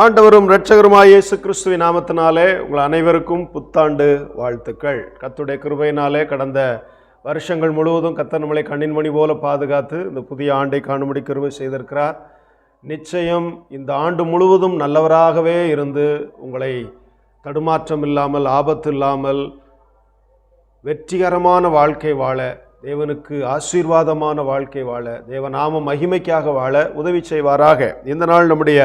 ஆண்டவரும் இரட்சகருமாய் இயேசு கிறிஸ்துவ நாமத்தினாலே உங்கள் அனைவருக்கும் புத்தாண்டு வாழ்த்துக்கள். கத்துடைய கிருபையினாலே கடந்த வருஷங்கள் முழுவதும் கத்த நம்மளை கண்ணின் மணி போல பாதுகாத்து இந்த புதிய ஆண்டை காணும்படி கிருபை செய்திருக்கிறார். நிச்சயம் இந்த ஆண்டு முழுவதும் நல்லவராகவே இருந்து உங்களை தடுமாற்றம் இல்லாமல் ஆபத்து இல்லாமல் வெற்றிகரமான வாழ்க்கை வாழ தேவனுக்கு ஆசீர்வாதமான வாழ்க்கை வாழ தேவநாம மகிமைக்காக வாழ உதவி செய்வாராக. இந்த நாள் நம்முடைய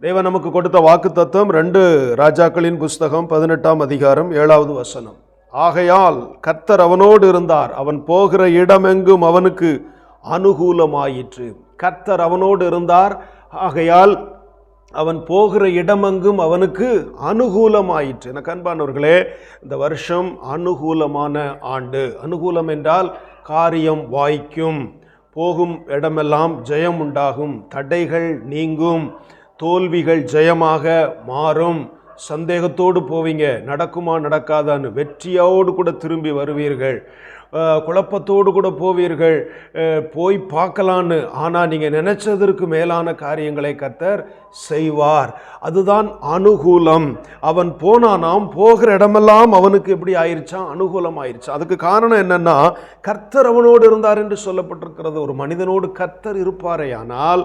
தேவன் நமக்கு கொடுத்த வாக்கு தத்துவம் ரெண்டு ராஜாக்களின் புஸ்தகம் பதினெட்டாம் அதிகாரம் ஏழாவது வசனம். ஆகையால் கர்த்தர் அவனோடு இருந்தார். அவன் போகிற இடமெங்கும் அவனுக்கு அனுகூலமாயிற்று. கர்த்தர் அவனோடு இருந்தார். ஆகையால் அவன் போகிற இடமெங்கும் அவனுக்கு அனுகூலமாயிற்று. எனக்கு அன்பானவர்களே இந்த வருஷம் அனுகூலமான ஆண்டு. அனுகூலம் என்றால் காரியம் வாய்க்கும் போகும் இடமெல்லாம் ஜெயம் உண்டாகும் தடைகள் நீங்கும் தோல்விகள் ஜெயமாக மாறும். சந்தேகத்தோடு போவீங்க. நடக்குமா நடக்காதான்னு வெற்றியோடு கூட திரும்பி வருவீர்கள். குழப்பத்தோடு கூட போவீர்கள். போய் பார்க்கலான்னு. ஆனால் நீங்கள் நினச்சதற்கு மேலான காரியங்களை கத்தர் செய்வார். அதுதான் அனுகூலம். அவன் போனானாம் போகிற இடமெல்லாம் அவனுக்கு எப்படி ஆயிடுச்சான் அனுகூலம் ஆயிருச்சு. அதுக்கு காரணம் என்னென்னா கர்த்தர் அவனோடு இருந்தார் என்று சொல்லப்பட்டிருக்கிறது. ஒரு மனிதனோடு கர்த்தர் இருப்பாரே ஆனால்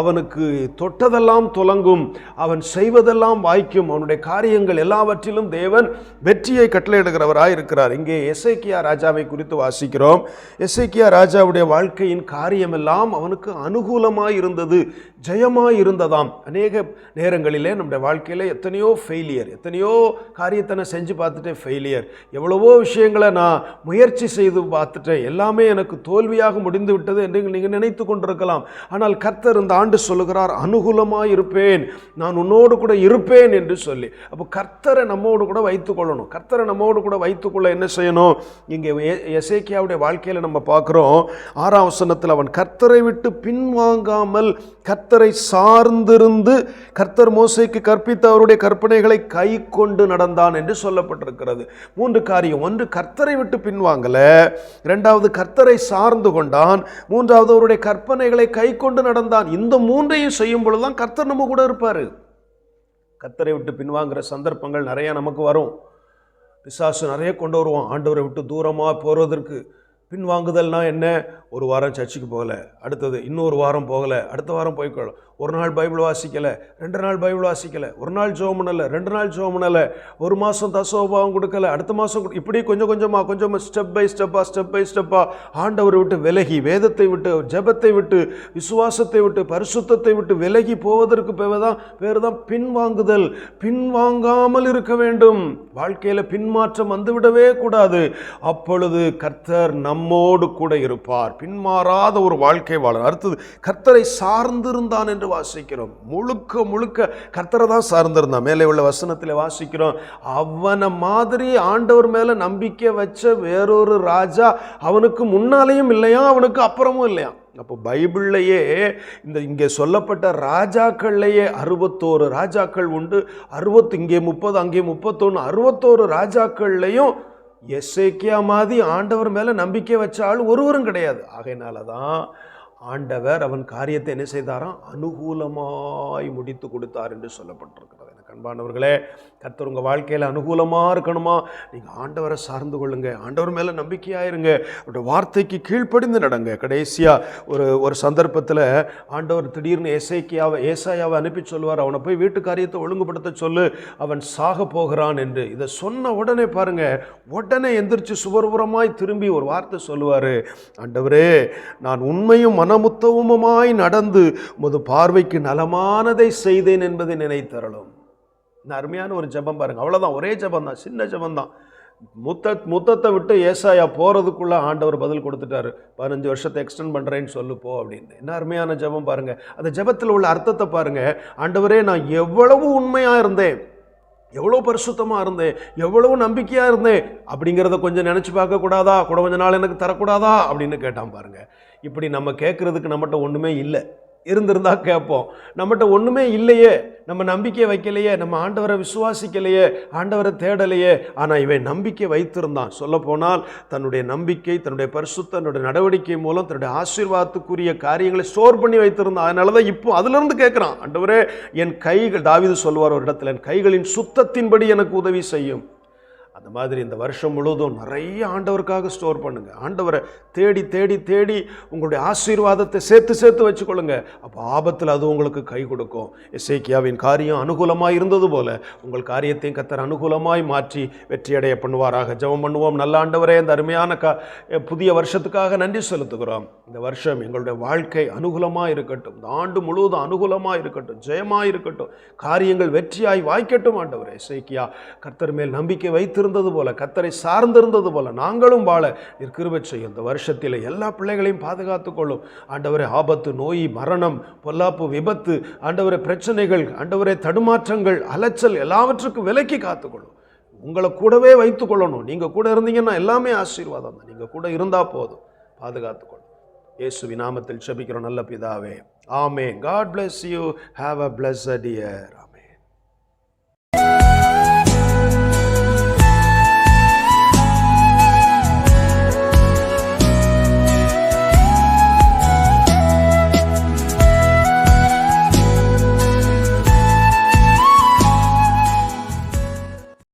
அவனுக்கு தொட்டதெல்லாம் துலங்கும். அவன் செய்வதெல்லாம் வாய்க்கும். அவனுடைய காரியங்கள் எல்லாவற்றிலும் தேவன் வெற்றியை கட்டளையிடுகிறவராக இருக்கிறார் இங்கே எஸ்ஐகியா ராஜாவை குறித்து வாசிக்கிறோம். எஸ்ஐக்கியா ராஜாவுடைய வாழ்க்கையின் காரியமெல்லாம் அவனுக்கு அனுகூலமாக இருந்தது ஜெயமாக இருந்ததாம். அநேக நேரங்களிலே நம்முடைய வாழ்க்கையில் எத்தனையோ ஃபெயிலியர் எத்தனையோ காரியத்தை நான் செஞ்சு பார்த்துட்டேன் ஃபெயிலியர் எவ்வளவோ விஷயங்களை நான் முயற்சி செய்து பார்த்துட்டேன். எல்லாமே எனக்கு தோல்வியாக முடிந்து விட்டது என்று நீங்கள் நினைத்து கொண்டிருக்கலாம். ஆனால் கர்த்தர் இந்த ஆண்டு சொல்லுகிறார் அனுகூலமாக இருப்பேன் நான் உன்னோடு கூட இருப்பேன் என்று சொல்லி. அப்போ கர்த்தரை நம்மோடு கூட வைத்துக்கொள்ளணும் கர்த்தரை நம்மோடு கூட வைத்துக்கொள்ள என்ன செய்யணும்? இங்கே எசேக்கியாவுடைய வாழ்க்கையில் நம்ம பார்க்குறோம் ஆறாம் வசனத்தில் அவன் கர்த்தரை விட்டு பின்வாங்காமல் கர்த்தரை சார்ந்திருந்து கர்த்தர் மோசைக்கு கற்பித்த அவருடைய கற்பனைகளை கை கொண்டு நடந்தான் என்று சொல்லப்பட்டிருக்கிறது. மூன்று காரியம். ஒன்று கர்த்தரை விட்டு பின்வாங்கலை. இரண்டாவது கர்த்தரை சார்ந்து கொண்டான். மூன்றாவது அவருடைய கற்பனைகளை கை கொண்டு நடந்தான். இந்த மூன்றையும் செய்யும் பொழுதுதான் கர்த்தர் நம்ம கூட இருப்பார். கர்த்தரை விட்டு பின்வாங்குற சந்தர்ப்பங்கள் நிறையா நமக்கு வரும். பிசாசு நிறைய கொண்டு வருவான். ஆண்டவரை விட்டு தூரமாக போகிறதற்கு பின்வாங்குதல்னால் என்ன? ஒரு வாரம் சர்ச்சுக்கு போகலை. அடுத்தது இன்னொரு வாரம் போகலை. அடுத்த வாரம் போய்க்கொள்ளும் ஒரு நாள் பைபிள் வாசிக்கலை ரெண்டு நாள் பைபிள் வாசிக்கலை ஒரு நாள் ஜோம் பண்ணலை ரெண்டு நாள் ஜோம் பண்ணலை ஒரு மாதம் தசோபாவம் கொடுக்கல அடுத்த மாதம் இப்படி கொஞ்சம் கொஞ்சமாக கொஞ்சம் ஸ்டெப் பை ஸ்டெப்பாக ஸ்டெப் பை ஸ்டெப்பாக ஆண்டவரை விட்டு விலகி வேதத்தை விட்டு ஜெபத்தை விட்டு விசுவாசத்தை விட்டு பரிசுத்தத்தை விட்டு விலகி போவதற்கு பேர் தான் பேர் தான் பின்வாங்குதல். பின்வாங்காமல் இருக்க வேண்டும். வாழ்க்கையில் பின்மாற்றம் வந்துவிடவே கூடாது. அப்பொழுது கர்த்தர் நம்மோடு கூட இருப்பார். பின்மாறாத ஒரு வாழ்க்கை வாழ அடுத்தது கர்த்தரை சார்ந்திருந்தான் என்று வாசிக்கிறோம். முழுக்க முழுக்க கர்த்தரை தான் சார்ந்திருந்தான் மேலே உள்ள வசனத்தில் வாசிக்கிறோம். அவனை மாதிரி ஆண்டவர் மேலே நம்பிக்கை வச்ச வேறொரு ராஜா அவனுக்கு முன்னாலேயும் இல்லையா? அவனுக்கு அப்புறமும் இல்லையா? அப்போ பைபிள்லையே இந்த இங்கே சொல்லப்பட்ட ராஜாக்கள்லையே அறுபத்தோரு ராஜாக்கள் உண்டு. அறுபத்து இங்கே முப்பது அங்கே முப்பத்தொன்று அறுபத்தோரு ராஜாக்கள்லையும் எஸ்ஏக்கியா மாதிரி ஆண்டவர் மேலே நம்பிக்கை வச்ச ஆள் ஒருவரும் கிடையாது. ஆகையினால தான் ஆண்டவர் அவன் காரியத்தை என்ன செய்தாராம்? அனுகூலமாய் முடித்து கொடுத்தார் என்று சொல்லப்பட்டிருக்கிறார் அன்பானவர்களே கத்தர் உங்கள் வாழ்க்கையில் அனுகூலமாக இருக்கணுமா? நீங்கள் ஆண்டவரை சார்ந்து கொள்ளுங்க. ஆண்டவர் மேலே நம்பிக்கையாயிருங்க. அவருடைய வார்த்தைக்கு கீழ்ப்படிந்து நடங்க. கடைசியாக ஒரு ஒரு சந்தர்ப்பத்தில் ஆண்டவர் திடீர்னு எசைக்கியாவை ஏசாயாவை அனுப்பி சொல்லுவார். அவனை போய் வீட்டு காரியத்தை ஒழுங்குபடுத்த சொல்லு. அவன் சாக போகிறான் என்று. இதை சொன்ன உடனே பாருங்க உடனே எந்திரிச்சு சுவர்புறமாய் திரும்பி ஒரு வார்த்தை சொல்லுவார். ஆண்டவரே நான் உண்மையும் மனமுத்தவமுமாய் நடந்து உமது பார்வைக்கு நலமானதை செய்தேன் என்பதை நினைத்தரலும் இந்த அருமையான ஒரு ஜெபம் பாருங்கள் அவ்வளோதான் ஒரே ஜெபம் தான் சின்ன ஜெபம் தான் முத்த முத்தத்தை விட்டு ஏசாயா போகிறதுக்குள்ளே ஆண்டவர் பதில் கொடுத்துட்டாரு. பதினஞ்சு வருஷத்தை எக்ஸ்டெண்ட் பண்ணுறேன்னு சொல்லு போ அப்படின்னு என்ன அருமையான ஜெபம் பாருங்கள் அந்த ஜெபத்தில் உள்ள அர்த்தத்தை பாருங்கள் ஆண்டவரே நான் எவ்வளவு உண்மையாக இருந்தேன். எவ்வளோ பரிசுத்தமாக இருந்தேன். எவ்வளவு நம்பிக்கையாக இருந்தேன். அப்படிங்கிறத கொஞ்சம் நினச்சி பார்க்கக்கூடாதா கூட கொஞ்ச நாள் எனக்கு தரக்கூடாதா? அப்படின்னு கேட்டான் பாருங்கள் இப்படி நம்ம கேட்குறதுக்கு நம்மகிட்ட ஒன்றுமே இல்லை. இருந்திருந்தா கேட்போம். நம்மகிட்ட ஒன்றுமே இல்லையே. நம்ம நம்பிக்கை வைக்கலையே. நம்ம ஆண்டவரை விசுவாசிக்கலையே. ஆண்டவரை தேடலையே. ஆனால் இவன் நம்பிக்கை வைத்திருந்தான். சொல்லப்போனால் தன்னுடைய நம்பிக்கை தன்னுடைய பரிசுத்த தன்னுடைய நடவடிக்கை மூலம் தன்னுடைய ஆசீர்வாதத்துக்குரிய காரியங்களை ஸ்டோர் பண்ணி வைத்திருந்தான். அதனால தான் இப்போ அதிலிருந்து கேட்குறான். ஆண்டவரே என் கைகள் தாவீது சொல்வார் ஒரு இடத்துல என் கைகளின் சுத்தத்தின்படி எனக்கு உதவி செய்யும். அந்த மாதிரி இந்த வருஷம் முழுவதும் நிறைய ஆண்டவருக்காக ஸ்டோர் பண்ணுங்கள் ஆண்டவரை தேடி தேடி தேடி உங்களுடைய ஆசீர்வாதத்தை சேர்த்து சேர்த்து வச்சுக்கொள்ளுங்க. அப்போ ஆபத்தில் அது உங்களுக்கு கை கொடுக்கும். இசைக்கியாவின் காரியம் அனுகூலமாக இருந்தது போல உங்கள் காரியத்தையும் கத்தர் அனுகூலமாய் மாற்றி வெற்றியடைய பண்ணுவாராக. ஜெபம் பண்ணுவோம். நல்ல ஆண்டவரே இந்த அருமையான க புதிய வருஷத்துக்காக நன்றி செலுத்துகிறோம். இந்த வருஷம் எங்களுடைய வாழ்க்கை அனுகூலமாக இருக்கட்டும். இந்த ஆண்டு முழுவதும் அனுகூலமாக இருக்கட்டும். ஜெயமாக இருக்கட்டும். காரியங்கள் வெற்றியாய் வாய்க்கட்டும் ஆண்டவரே. இசைக்கியா கர்த்தர் மேல் நம்பிக்கை இருந்தது போல கத்தரை சார்ந்திருந்தது போல நாங்களும் வாழ நிற்கிருப செய்யும். இந்த வருஷத்தில் எல்லா பிள்ளைகளையும் பாதுகாத்து கொள்ளும். ஆண்டவரே ஆபத்து நோய் மரணம் பொல்லாப்பு விபத்து ஆண்டவரே பிரச்சனைகள் ஆண்டவரே தடுமாற்றங்கள் அலைச்சல் எல்லாவற்றுக்கும் விலக்கி காத்துக்கொள்ளும் உங்களை கூடவே வைத்துக் கொள்ளணும். நீங்கள் கூட இருந்தீங்கன்னா எல்லாமே ஆசீர்வாதம் தான். நீங்கள் கூட இருந்தால் போதும். பாதுகாத்துக்கொள்ளும் இயேசு விநாமத்தில் செபிக்கிறோம். நல்ல பிதாவே. ஆமே God bless you have a bless அடியர்